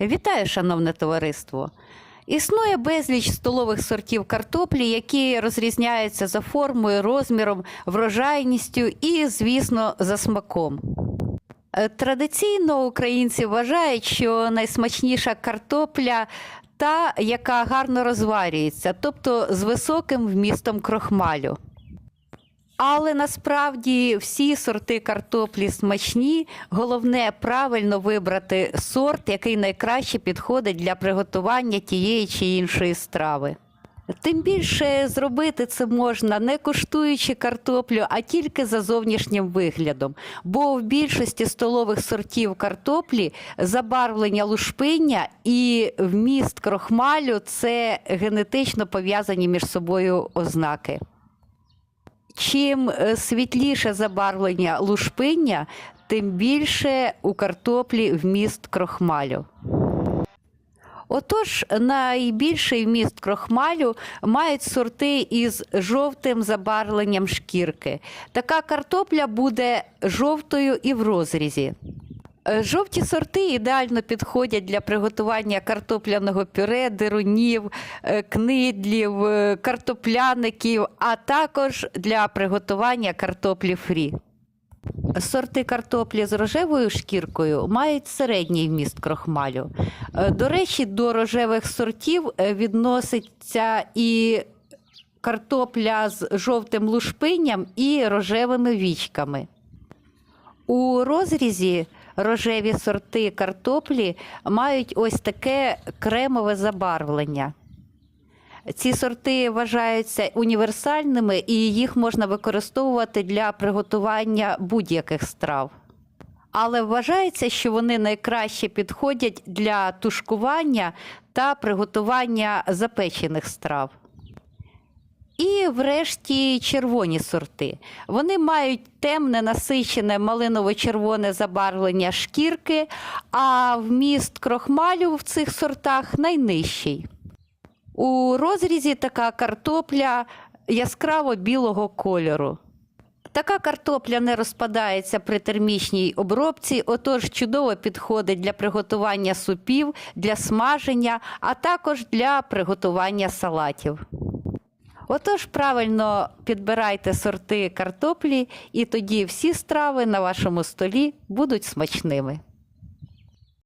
Вітаю, шановне товариство! Існує безліч столових сортів картоплі, які розрізняються за формою, розміром, врожайністю і, звісно, за смаком. Е, Традиційно українці вважають, що найсмачніша картопля та, яка гарно розварюється, тобто з високим вмістом крохмалю. Але насправді всі сорти картоплі смачні. Головне правильно вибрати сорт, який найкраще підходить для приготування тієї чи іншої страви. Тим більше зробити це можна не куштуючи картоплю, а тільки за зовнішнім виглядом. Бо в більшості столових сортів картоплі забарвлення лушпиння і вміст крохмалю це генетично пов'язані між собою ознаки. Чим е, світліше забарвлення лушпиння, тим більше у картоплі вміст крохмалю. Отож, найбільший вміст крохмалю мають сорти із жовтим забарвленням шкірки. Така картопля буде жовтою і в розрізі. Е, Жовті сорти ідеально підходять для приготування картопляного пюре, дирунів, е, книдлів, е, картопляників, а також для приготування картоплі фрі. Сорти картоплі з рожевою шкіркою мають середній вміст крохмалю. До речі, до рожевих сортів відноситься і картопля з жовтим лушпинням і рожевими вічками. У розрізі рожеві сорти картоплі мають ось таке кремове забарвлення. Ці сорти вважаються універсальними і їх можна використовувати для приготування будь-яких страв. Але вважається, що вони найкраще підходять для тушкування та приготування запечених страв. І, врешті, червоні сорти. Вони мають темне, насичене малиново-червоне забарвлення шкірки, а вміст крохмалю в цих сортах найнижчий. У розрізі така картопля яскраво білого кольору. Така картопля не розпадається при термічній обробці, отож чудово підходить для приготування супів, для смаження, а також для приготування салатів. Отож, правильно підбирайте сорти картоплі, і тоді всі страви на вашому столі будуть смачними.